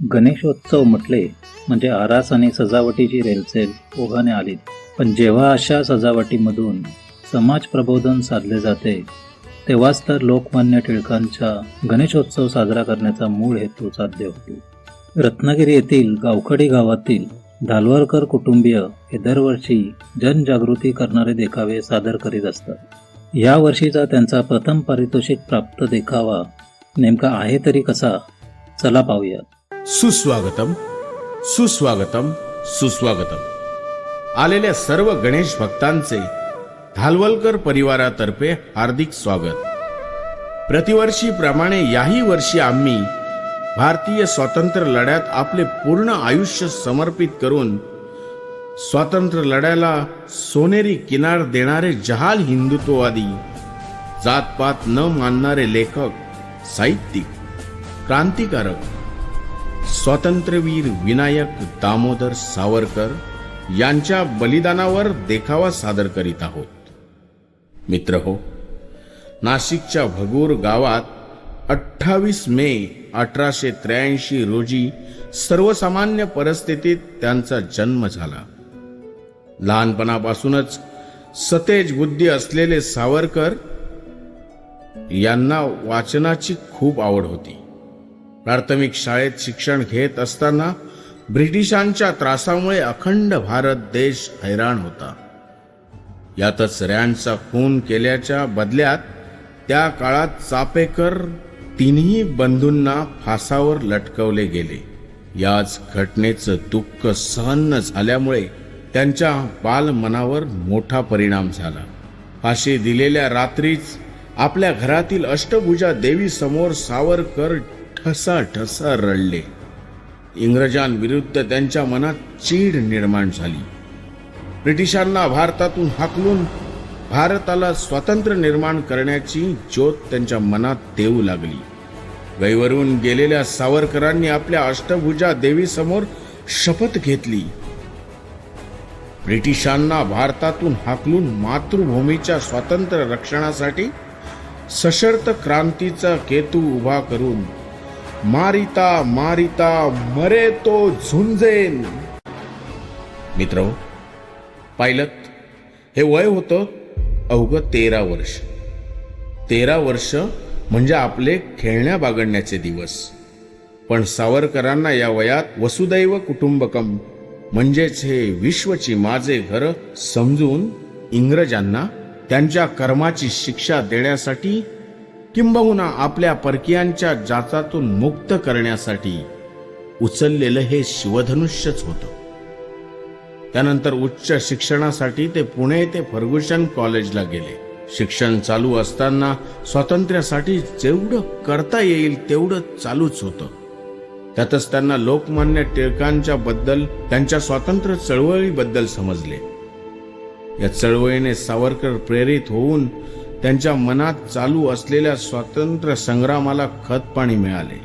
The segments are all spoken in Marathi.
गणेशोत्सव म्हटले म्हणजे आरास आणि सजावटीची रेलचेल ओघाने आली. पण जेव्हा अशा सजावटीमधून समाज प्रबोधन साधले जाते तेव्हाच तर लोकमान्य टिळकांच्या गणेशोत्सव साजरा करण्याचा मूळ हेतू साध्य होतो. रत्नागिरी येथील गावखडी गावातील धालवरकर कुटुंबीय हे दरवर्षी जनजागृती करणारे देखावे सादर करीत असतात. या वर्षीचा त्यांचा प्रथम पारितोषिक प्राप्त देखावा नेमका आहे तरी कसा? चला पाहूया सुस्वागतम सुस्वागतम सुस्वागतम. आलेल्या सर्व गणेश भक्तांचे धालवलकर परिवारातर्फे हार्दिक स्वागत. प्रतिवर्षीप्रमाणे याही वर्षी आम्ही भारतीय स्वातंत्र्य लढ्यात आपले पूर्ण आयुष्य समर्पित करून स्वातंत्र्य लढ्याला सोनेरी किनार देणारे जहाल हिंदुत्ववादी जातपात न मानणारे लेखक साहित्यिक क्रांतिकारक स्वातंत्र्यवीर विनायक दामोदर सावरकर यांच्या बलिदानावर देखावा सादर करीत आहोत. मित्र हो नाशिकच्या भगूर गावात अठ्ठावीस मे अठराशे त्र्याऐंशी रोजी सर्वसामान्य परिस्थितीत त्यांचा जन्म झाला. लहानपणापासूनच सतेज बुद्धी असलेले सावरकर यांना वाचनाची खूप आवड होती. प्राथमिक शाळेत शिक्षण घेत असताना ब्रिटिशांच्या त्रासामुळे अखंड भारत देश हैराण होता. यातच रॅनचा खून केल्याच्या बदल्यात त्या काळात चापेकर तिन्ही बंधूंना फासावर लटकवले गेले. याच घटनेचं दुःख सहन न झाल्यामुळे त्यांच्या बालमनावर मोठा परिणाम झाला. फाशी दिलेल्या रात्रीच आपल्या घरातील अष्टभुजा देवी समोर सावरकर ठसा ठसा रडले. इंग्रजांविरुद्ध त्यांच्या मनात चीड निर्माण झाली. ब्रिटिशांना भारतातून हाकलून भारताला स्वातंत्र्य निर्माण करण्याची ज्योत त्यांच्या मनात देऊ लागली. गैवरून गेलेल्या सावरकरांनी आपल्या अष्टभुजा देवीसमोर शपथ घेतली. ब्रिटिशांना भारतातून हाकलून मातृभूमीच्या स्वातंत्र्य रक्षणासाठी सशर्त क्रांतीचा केतू उभा करून मारिता मारिता मरे तो झुंजेन. मित्र पायलत हे वय होतं अवघं तेरा वर्ष. तेरा वर्ष म्हणजे आपले खेळण्या बागडण्याचे दिवस. पण सावरकरांना या वयात वसुदैव कुटुंबकम म्हणजेच हे विश्वची माझे घर समजून इंग्रजांना त्यांच्या कर्माची शिक्षा देण्यासाठी किंबहुना आपल्या परकीयांच्या जाचातून मुक्त करण्यासाठी उचललेलं हे शिवधनुष्यच होतं. त्यानंतर उच्च शिक्षणासाठी ते पुणे ते फर्ग्युशन कॉलेजला गेले. शिक्षण चालू असताना स्वातंत्र्यासाठी जेवढं करता येईल तेवढं चालूच होतं. त्यातच त्यांना लोकमान्य टिळकांच्या बद्दल त्यांच्या स्वातंत्र्य चळवळीबद्दल समजले. या चळवळीने सावरकर प्रेरित होऊन त्यांच्या मनात चालू असलेल्या स्वातंत्र्य संग्रामाला खतपाणी मिळाले.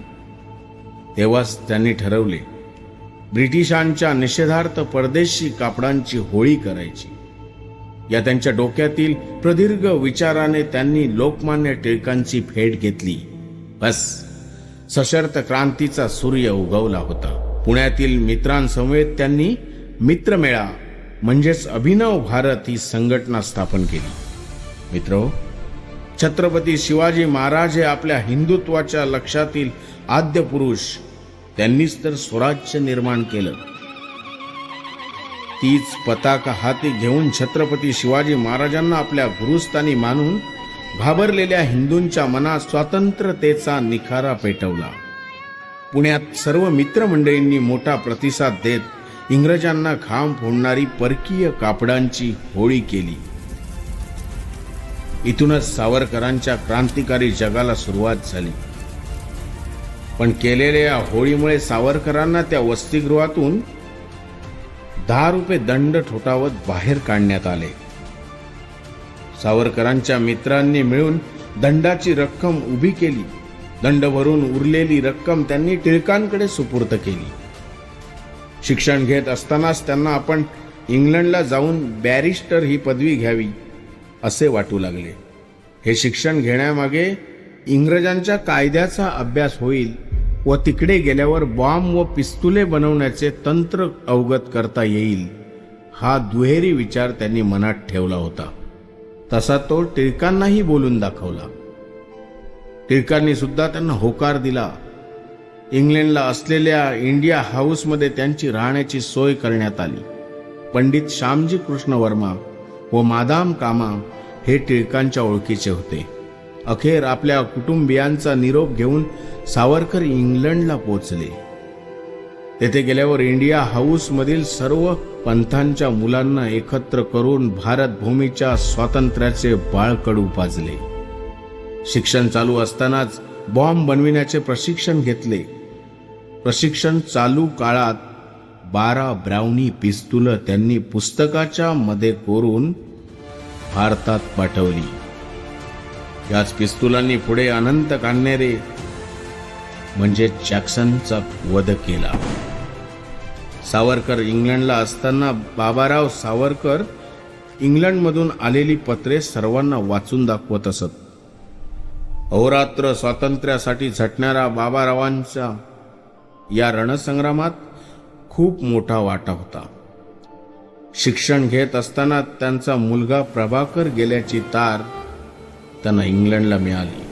तेव्हाच त्यांनी ठरवले ब्रिटिशांच्या निषेधार्थ परदेशी कापडांची होळी करायची. या त्यांच्या डोक्यातील प्रदीर्घ विचाराने त्यांनी लोकमान्य टिळकांची भेट घेतली. बस सशर्त क्रांतीचा सूर्य उगवला होता. पुण्यातील मित्रांसमवेत त्यांनी मित्रमेळा म्हणजेच अभिनव भारत ही संघटना स्थापन केली. मित्र छत्रपती शिवाजी महाराज हे आपल्या हिंदुत्वाच्या लक्षातील आद्य पुरुष. त्यांनीच तर स्वराज्य निर्माण केलं. तीच पताका हाती घेऊन छत्रपती शिवाजी महाराजांना आपल्या गुरुस्थानी मानून घाबरलेल्या हिंदूंच्या मनात स्वातंत्र्यतेचा निखारा पेटवला. पुण्यात सर्व मित्रमंडळींनी मोठा प्रतिसाद देत इंग्रजांना घाम फोडणारी परकीय कापडांची होळी केली. इथूनच सावरकरांच्या क्रांतिकारी जगाला सुरुवात झाली. पण केलेल्या या होळीमुळे सावरकरांना त्या वसतिगृहातून दहा रुपये दंड ठोठावत बाहेर काढण्यात आले. सावरकरांच्या मित्रांनी मिळून दंडाची रक्कम उभी केली. दंड भरून उरलेली रक्कम त्यांनी टिळकांकडे सुपूर्द केली. शिक्षण घेत असतानाच त्यांना आपण इंग्लंडला जाऊन बॅरिस्टर ही पदवी घ्यावी. असे वाटू लागले. हे शिक्षण घेण्यामागे इंग्रजांच्या कायद्याचा अभ्यास होईल व तिकडे गेल्यावर बॉम्ब व पिस्तुले बनवण्याचे तंत्र अवगत करता येईल हा दुहेरी विचार त्यांनी मनात ठेवला होता. तसा तो टिळकांनाही बोलून दाखवला. टिळकांनी सुद्धा त्यांना होकार दिला. इंग्लंडला असलेल्या इंडिया हाऊसमध्ये त्यांची राहण्याची सोय करण्यात आली. पंडित श्यामजी कृष्ण वर्मा व मादाम कामा हे टिळकांच्या ओळखीचे होते. अखेर आपल्या कुटुंबियांचा निरोप घेऊन सावरकर इंग्लंडला पोचले तेथे गेल्यावर इंडिया हाऊसमधील सर्व पंथांच्या मुलांना एकत्र करून भारत भूमीच्या स्वातंत्र्याचे बाळकडू पाजले शिक्षण चालू असतानाच बॉम्ब बनविण्याचे प्रशिक्षण घेतले. प्रशिक्षण चालू काळात बारा ब्राउनी पिस्तुलं त्यांनी पुस्तकाच्या मध्ये कोरून भारतात पाठवली. याच पिस्तुलांनी पुढे अनंत कान्हेरे म्हणजे जॅक्सनचा वध केला. सावरकर इंग्लंडला असताना बाबाराव सावरकर इंग्लंडमधून आलेली पत्रे सर्वांना वाचून दाखवत असत. अहोरात्र स्वातंत्र्यासाठी झटणाऱ्या बाबारावांच्या या रणसंग्रामात खूप मोठा वाटा होता. शिक्षण घेत असताना त्यांचा मुलगा प्रभाकर गेल्याची तार त्यांना इंग्लंडला मिळाली.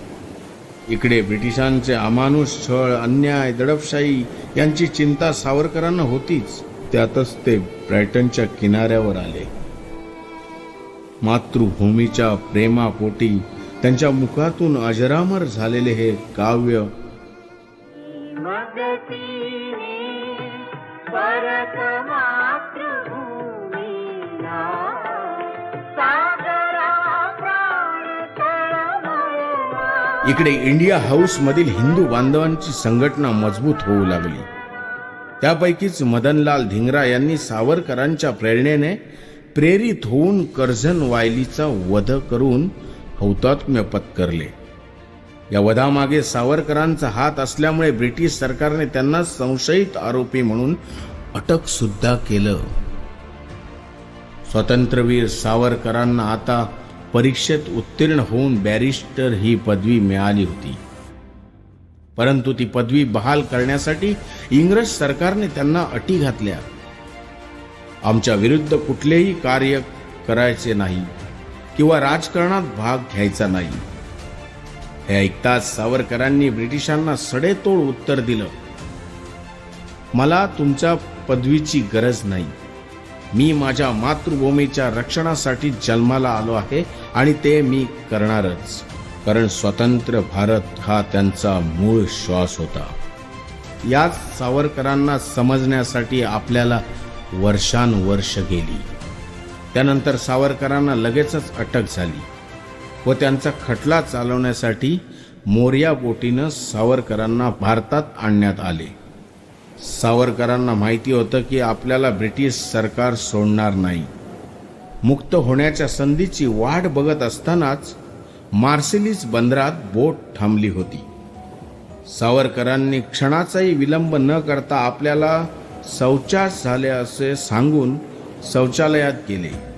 इकडे ब्रिटिशांचे अमानुष छळ अन्याय दडपशाही यांची चिंता सावरकरांना होतीच. त्यातच ते ब्रायटनच्या किनाऱ्यावर आले. मातृभूमीच्या प्रेमापोटी त्यांच्या मुखातून अजरामर झालेले हे काव्य इकडे इंडिया हाऊस मधील हिंदू बांधवांची संघटना मजबूत होऊ लागली. त्यापैकीच मदनलाल धिंगरा यांनी सावरकरांच्या प्रेरणेने प्रेरित होऊन कर्झन वायलीचा वध करून हौतात्म्य पत्करले. या वधामागे सावरकरांचा हात असल्यामुळे ब्रिटिश सरकारने त्यांना संशयित आरोपी म्हणून अटक सुद्धा केलं. स्वातंत्र्यवीर सावरकरांना आता परीक्षेत उत्तीर्ण होऊन बॅरिस्टर ही पदवी मिळाली होती. परंतु ती पदवी बहाल करण्यासाठी इंग्रज सरकारने त्यांना अटी घातल्या. आमच्या विरुद्ध कुठलेही कार्य करायचे नाही किंवा राजकारणात भाग घ्यायचा नाही. हे ऐकताच सावरकरांनी ब्रिटिशांना सडेतोड उत्तर दिलं. मला तुमच्या पदवीची गरज नाही. मी माझ्या मातृभूमीच्या रक्षणासाठी जन्माला आलो आहे आणि ते मी करणारच कारण स्वतंत्र भारत हा त्यांचा मूळ श्वास होता. याच सावरकरांना समजण्यासाठी आपल्याला वर्षानुवर्ष गेली. त्यानंतर सावरकरांना लगेचच अटक झाली. व त्यांचा खटला चालवण्यासाठी मोर्या बोटीनं सावरकरांना भारतात आणण्यात आले. सावरकरांना माहिती होतं की आपल्याला ब्रिटिश सरकार सोडणार नाही. मुक्त होण्याच्या संधीची वाट बघत असतानाच मार्सिलिस बंदरात बोट थांबली होती. सावरकरांनी क्षणाचाही विलंब न करता आपल्याला शौचास झाले असे सांगून शौचालयात गेले.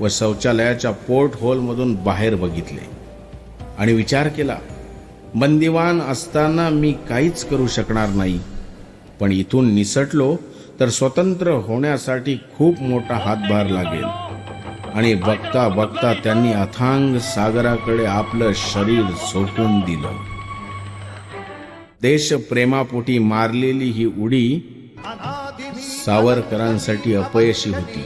व शौचालयाच्या पोर्ट होलमधून बाहेर बघितले. आणि विचार केला बंदिवान असताना मी काहीच करू शकणार नाही. पण इथून निसटलो तर स्वतंत्र होण्यासाठी खूप मोठा हातभार लागेल. आणि बघता बघता त्यांनी अथांग सागराकडे आपलं शरीर झोकून दिलं. देशप्रेमापोटी मारलेली ही उडी सावरकरांसाठी अपयशी होती.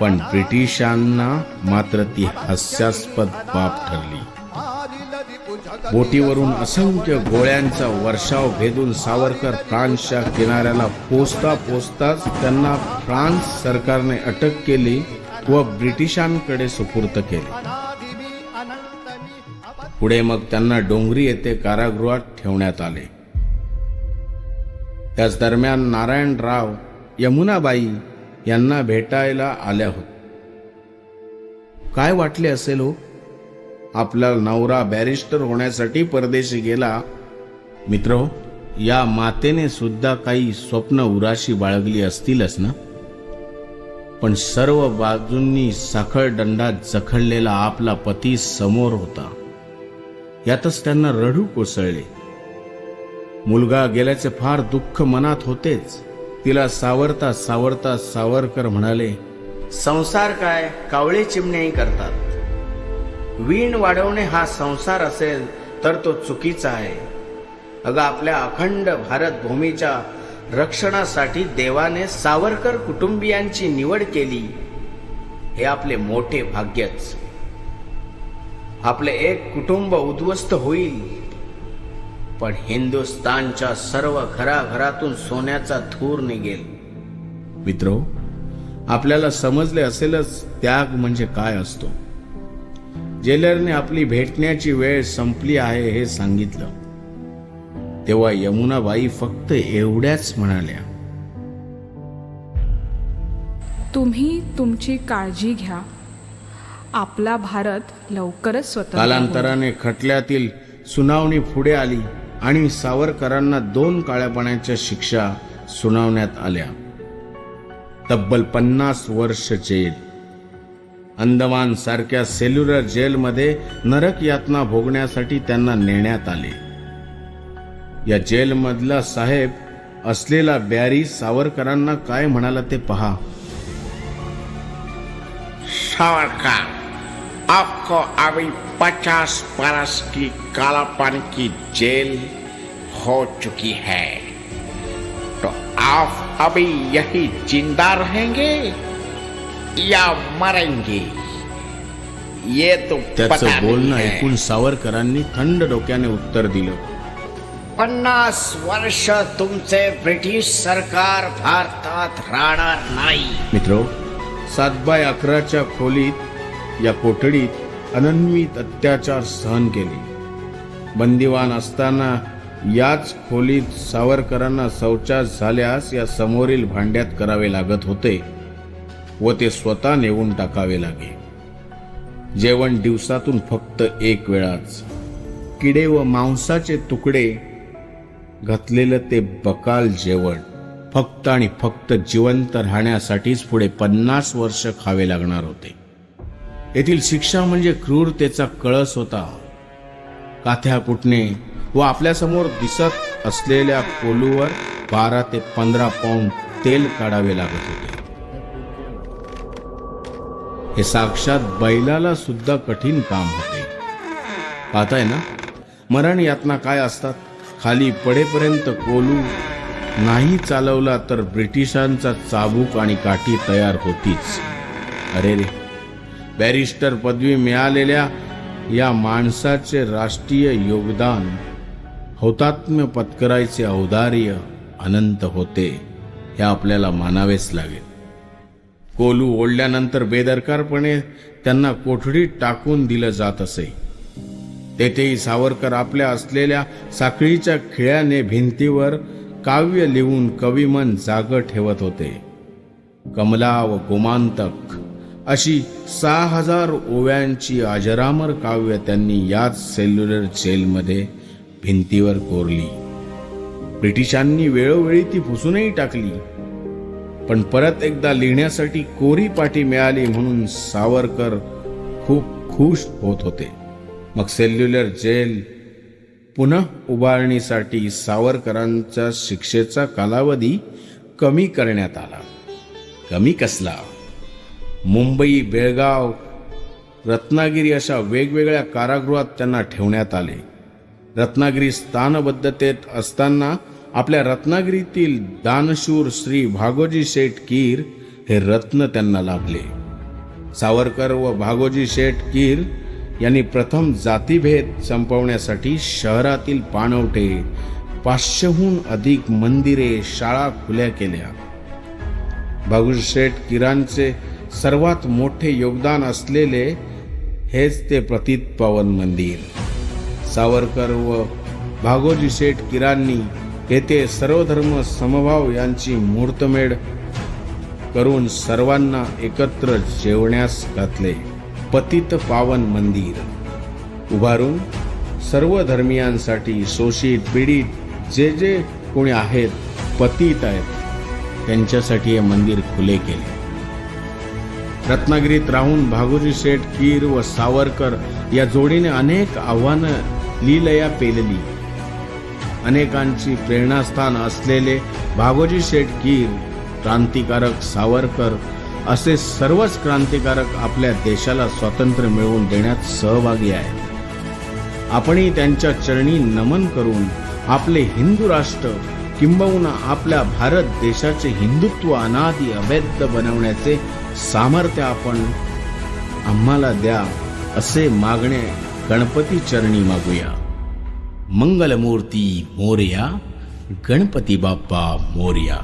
पण ब्रिटिशांना मात्र ती हास्यास्पद बाब ठरली. बोटीवरून असंख्य गोळ्यांचा वर्षाव भेदून सावरकर फ्रान्सच्या किनाऱ्याला पोचता पोचताच त्यांना फ्रान्स सरकारने अटक केली व ब्रिटिशांकडे सुपूर्त केले. पुढे मग त्यांना डोंगरी येथे कारागृहात ठेवण्यात आले. त्याच दरम्यान नारायणराव यमुनाबाई यांना भेटायला आल्या होत. काय वाटले असेल हो? आपला नवरा बॅरिस्टर होण्यासाठी परदेशी गेला. मित्र हो, या मातेने सुद्धा काही स्वप्न उराशी बाळगली असतीलच ना? पण सर्व बाजूंनी साखळ दंडात जखडलेला आपला पती समोर होता. यातच त्यांना रडू कोसळले. मुलगा गेल्याचे फार दुःख मनात होतेच. तिला सावरता सावरता सावरकर म्हणाले संसार काय? कावळे चिमण्याही करतात. वीण वाढवणे हा संसार असेल तर तो चुकीचा आहे. अगं आपल्या अखंड भारत भूमीच्या रक्षणासाठी देवाने सावरकर कुटुंबियांची निवड केली. हे आपले मोठे भाग्यच. आपले एक कुटुंब उद्ध्वस्त होईल. पण हिंदुस्तानच्या सर्व घराघरातून सोन्याचा धूर निघेल. मित्रो आपल्याला समजले असेलच त्याग म्हणजे काय असतो. जेलरने आपली भेटण्याची वेळ संपली आहे हे सांगितलं. तेव्हा यमुनाबाई फक्त एवढ्याच म्हणाल्या. तुम्ही तुमची काळजी घ्या. आपला भारत लवकरच स्वतंत्र होईल. कालांतराने खटल्यातील सुनावणी पुढे आली. आणि सावरकरांना दोन काळ्यापाण्याच्या शिक्षा सुनावण्यात आल्या. तब्बल पन्नास वर्ष जेल अंदमान सारख्या सेल्युलर जेलमध्ये नरक यातना भोगण्यासाठी त्यांना नेण्यात आले. या जेलमधला साहेब असलेला बॅरी सावरकरांना काय म्हणाला ते पहा. सावरकर आपको अभी पचास बरस की कालापन की जेल हो चुकी है। तो आप अभी यही जिंदा रहेंगे या मरेंगे? ये तो पता त्याचं बोलणं ऐकून सावरकरांनी थंड डोक्याने उत्तर दिलं. पन्नास वर्ष तुमचे ब्रिटिश सरकार भारतात राहणार नाही। मित्रो सात बाय अकराच्या खोलीत या कोठडीत अनन्वित अत्याचार सहन केले. बंदिवान असताना याच खोलीत सावरकरांना शौचास झाल्यास या समोरील भांड्यात करावे लागत होते व ते स्वतः नेऊन टाकावे लागे. जेवण दिवसातून फक्त एक वेळाच. किडे व मांसाचे तुकडे घातलेलं ते बकाल जेवण. फक्त आणि फक्त जिवंत राहण्यासाठीच पुढे पन्नास वर्ष खावे लागणार होते. येथील शिक्षा म्हणजे क्रूरतेचा कळस होता. काथ्या कुटणे व आपल्यासमोर दिसत असलेल्या कोलूवर बारा ते पंधरा पाऊंड तेल काढावे लागत होते. हे साक्षात बैलाला सुद्धा कठीण काम होते. पाहताय ना? मरण यातना काय असतात? खाली पडेपर्यंत कोलू नाही चालवला तर ब्रिटिशांचा चाबूक आणि काठी तयार होतीच. अरे रे बॅरिस्टर पदवी मिळालेल्या या माणसाचे राष्ट्रीय योगदान हौतात्म्य पत्करायचे औदार्य अनंत होते हे आपल्याला मानावेच लागेल. कोलू ओढल्यानंतर बेदरकारपणे त्यांना कोठडीत टाकून दिलं जात असे. तेथेही सावरकर आपल्या असलेल्या साखळीच्या खिळ्याने भिंतीवर काव्य लिहून कविमन जाग ठेवत होते. कमला व गोमांतक अशी सहा हजार ओव्यांची अजरामर काव्य त्यांनी याच सेल्युलर जेलमध्ये भिंतीवर कोरली. ब्रिटिशांनी वेळोवेळी ती पुसूनही टाकली. पण परत एकदा लिहिण्यासाठी कोरी पाठी मिळाली म्हणून सावरकर खूप खुश होत होते. मग सेल्युलर जेल पुन्हा उभारणीसाठी सावरकरांच्या शिक्षेचा कालावधी कमी करण्यात आला. कमी कसला? मुंबई बेळगाव रत्नागिरी अशा वेगवेगळ्या कारागृहात त्यांना ठेवण्यात आले. रत्नागिरी स्थानबद्धतेत असताना आपल्या रत्नागिरीतील दानशूर श्री भागोजी शेठ कीर हे रत्न त्यांना लाभले. सावरकर व भागोजी शेठ कीर यांनी प्रथम जातीभेद संपवण्यासाठी शहरातील पाणवठे पाचशेहून अधिक मंदिरे शाळा खुल्या केल्या. भागोजी शेठ किरांचे सर्वात मोठे योगदान असलेले हेच ते प्रतीत पावन मंदिर. सावरकर व भागोजी शेठ किरांनी येथे सर्वधर्म समभाव यांची मुहूर्तमेढ करून सर्वांना एकत्र जेवण्यास घातले. पतित पावन मंदिर. उभारून सर्व धर्मियांसाठी शोषित पीडित जे जे कोणी आहेत पतित आहेत त्यांच्यासाठी हे मंदिर खुले केले. रत्नागिरीत राहून भागोजी शेठ कीर व सावरकर या जोडीने अनेक आव्हानं लीलया पेलली. अनेकांची प्रेरणास्थान असलेले भागोजी शेठ कीर क्रांतिकारक सावरकर असे सर्वच क्रांतिकारक आपल्या देशाला स्वातंत्र्य मिळवून देण्यात सहभागी आहेत. आपणही त्यांच्या चरणी नमन करून आपले हिंदू राष्ट्र किंबहुना आपल्या भारत देशाचे हिंदुत्व अनादी अभेद्य बनवण्याचे सामर्थ्य आपण आम्हाला द्या असे मागणे गणपती चरणी मागूया. मंगलमूर्ती मोरया गणपती बाप्पा मोरया.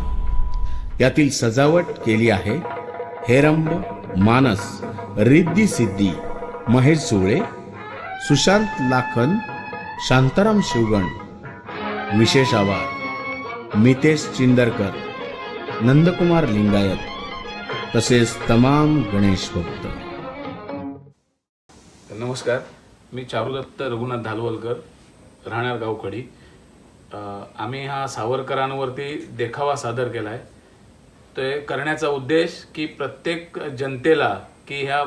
यातील सजावट केली आहे हेरंब मानस रिद्धी सिद्धी महेश सुळे सुशांत लाखन शांताराम शिवगण. विशेष आवाज मितेश चिंदरकर नंदकुमार लिंगायत. तसेच तमाम गणेश भक्त. नमस्कार मी चारुदत्त रघुनाथ धालवलकर राहणार गावकडी आम्ही हा सावरकरांवरती देखावा सादर केला आहे ते करण्याचा उद्देश की प्रत्येक जनतेला की ह्या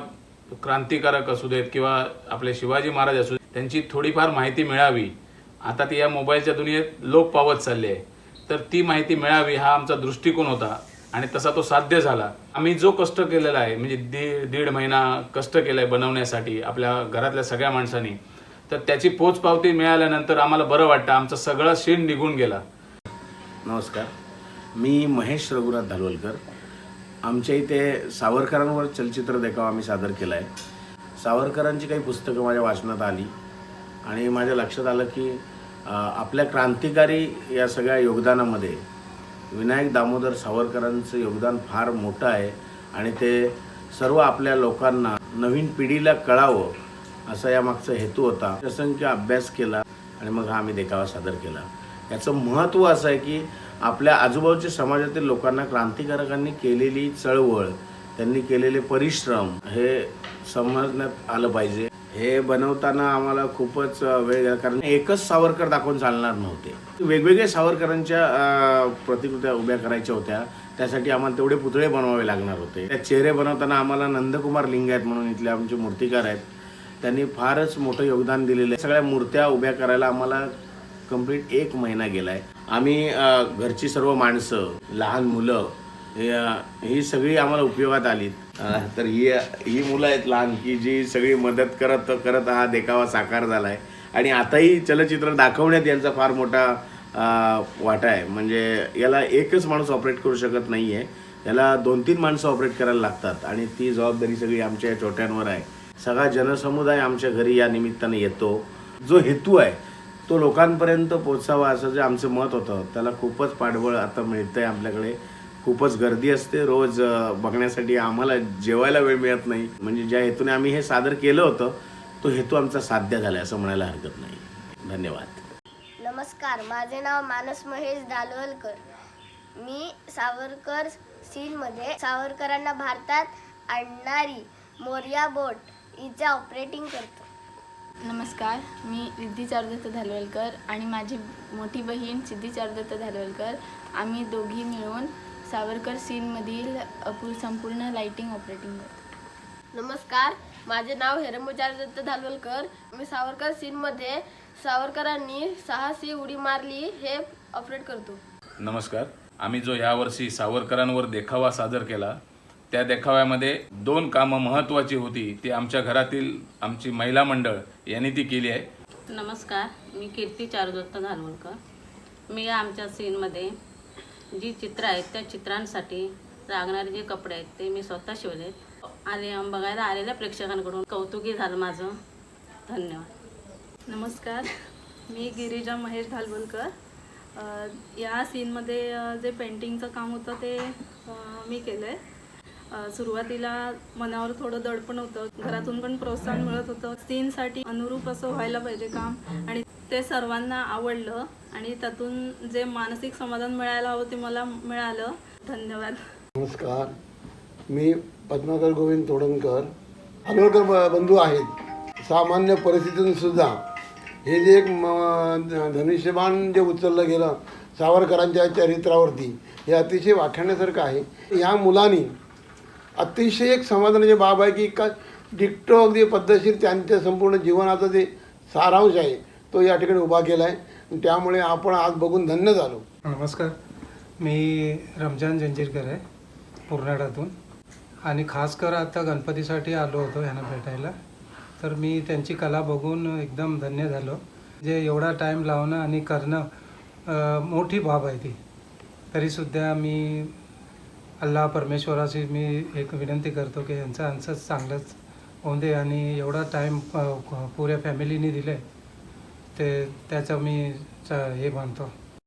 क्रांतिकारक असू देत किंवा आपले शिवाजी महाराज असू देत त्यांची थोडीफार माहिती मिळावी. आता ती या मोबाईलच्या दुनियेत लोप पावत चालली आहे. तर ती माहिती मिळावी हा आमचा दृष्टिकोन होता. आणि तसा तो साध्य झाला. आम्ही जो कष्ट केलेला आहे म्हणजे दीड दीड महिना कष्ट केलाय बनवण्यासाठी आपल्या घरातल्या सगळ्या माणसांनी तर त्याची पोचपावती मिळाल्यानंतर आम्हाला बरं वाटतं आमचा सगळा शेण निघून गेला. नमस्कार. मी महेश रघुनाथ धालवलकर. आमच्या इथे सावरकरांवर चलचित्र देखावा आम्ही सादर केला आहे सावरकरांची काही पुस्तकं माझ्या वाचनात आली आणि माझ्या लक्षात आलं की आपल्या क्रांतिकारी या सगळ्या योगदानामध्ये विनायक दामोदर सावरकरांचं योगदान फार मोठं आहे आणि ते सर्व आपल्या लोकांना नवीन पिढीला कळावं असा यामागचा हेतू होता. असंख्य अभ्यास केला आणि मग हा आम्ही देखावा सादर केला. याचं महत्त्व असं आहे की आपल्या आजूबाजूच्या समाजातील लोकांना क्रांतिकारकांनी केलेली चळवळ त्यांनी केलेले परिश्रम हे समजण्यात आलं पाहिजे. हे बनवताना आम्हाला खूपच वेळ गेला कारण एकच सावरकर दाखवून चालणार नव्हते. वेगवेगळ्या सावरकरांच्या प्रतिकृत्या उभ्या करायच्या होत्या. त्यासाठी आम्हाला तेवढे पुतळे बनवावे लागणार होते. त्या चेहरे बनवताना आम्हाला नंदकुमार लिंगायत म्हणून इथले आमचे मूर्तिकार आहेत. त्यांनी फारच मोठं योगदान दिलेलं आहे. सगळ्या मूर्त्या उभ्या करायला आम्हाला कंप्लीट एक महिना गेलाय. आम्ही घरची सर्व माणसं लहान मुलं ही सगळी आम्हाला उपयोगात आली. तर ही ही मुलं आहेत लहान की जी सगळी मदत करत करत हा देखावा साकार झाला आहे आणि आताही चलचित्र दाखवण्यात यांचा फार मोठा वाटा आहे. म्हणजे याला एकच माणूस ऑपरेट करू शकत नाही आहे याला दोन तीन माणसं ऑपरेट करायला लागतात. आणि ती जबाबदारी सगळी आमच्या या छोट्यांवर आहे. सगळा जनसमुदाय आमच्या घरी या निमित्ताने येतो. जो हेतू आहे तो लोकांपर्यंत पोचावा असं जे आमचं मत होतं त्याला खूपच पाठबळ आता मिळतं आहे आपल्याकडे. खूपच गर्दी असते. रोज बघण्यासाठी आम्हाला जेवायला वेळ मिळत नाही. म्हणजे ज्या हेतूने आम्ही हे सादर केलं होतं तो हेतू आमचा साध्य झाला आहे असं म्हणायला हरकत नाही. धन्यवाद. नमस्कार. माझे नाव मानस महेश दालवलकर. मी सावरकर सीनमध्ये सावरकरांना भारतात आणणारी मोर्या बोट हिचे ऑपरेटिंग करतो. नमस्कार. मी रिद्धी चारुदत्त धालवलकर आणि माझी मोठी बहीण सिद्धी चारुदत्त धालवलकर. आम्ही दोघी मिळून सावरकर सीनमधील अपू संपूर्ण लाइटिंग ऑपरेटिंग करतो नमस्कार माझे नाव हेरंबोचार दत्त धालवलकर. मी सावरकर सीनमध्ये सावरकरांनी साहसी उडी मारली हे ऑपरेट करतो. नमस्कार आम्ही जो यावर्षी सावरकरांवर देखावा सादर केला त्या देखाव्यामध्ये दोन कामं महत्त्वाची होती ती आमच्या घरातील आमची महिला मंडळ यांनी ती केली आहे. नमस्कार मी कीर्ती चारुदत्त धानवलकर मी आमच्या सीनमध्ये जी चित्र आहेत त्या चित्रांसाठी लागणारे जे कपडे आहेत ते मी स्वतः शिवलेत. आले बघायला आलेल्या प्रेक्षकांकडून कौतुकी झालं माझं. धन्यवाद. नमस्कार. मी गिरिजा महेश घालवलकर या सीनमध्ये जे पेंटिंगचं काम होतं ते मी केलं आहे सुरुवातीला मनावर थोडं दडपण होतं. घरातून पण प्रोत्साहन मिळत होतं. सीनसाठी अनुरूप असं व्हायला पाहिजे काम. आणि ते सर्वांना आवडलं आणि त्यातून जे मानसिक समाधान मिळायला हवं ते मला मिळालं. धन्यवाद. नमस्कार. मी पद्माकर गोविंद तोडणकर अनोळकर ब- बंधू आहेत. सामान्य परिस्थितीतून सुद्धा हे जे एक म- धनुष्यबाण जे उचललं गेलं सावरकरांच्या चरित्रावरती हे अतिशय वाख्याण्यासारखं आहे. ह्या मुलांनी अतिशय एक समाधानाची बाब आहे की का डिक्टो अगदी पद्धतशीर त्यांच्या संपूर्ण जीवनाचा जे सारांश आहे तो या ठिकाणी उभा केला आहे त्यामुळे आपण आज बघून धन्य झालो. नमस्कार. मी रमजान जंजीरकर आहे पुरनाडातून आणि खास कर आता गणपतीसाठी आलो होतो ह्यांना भेटायला. तर मी त्यांची कला बघून एकदम धन्य झालो. जे एवढा टाईम लावणं आणि करणं मोठी बाब आहे ती. तरीसुद्धा मी अल्ला परमेश्वराशी मी एक विनंती करतो की यांचं आन्सर चांगलंच होऊन दे आणि एवढा टाईम पुऱ्या फॅमिलीने आहे ते त्याचं मी च- हे मानतो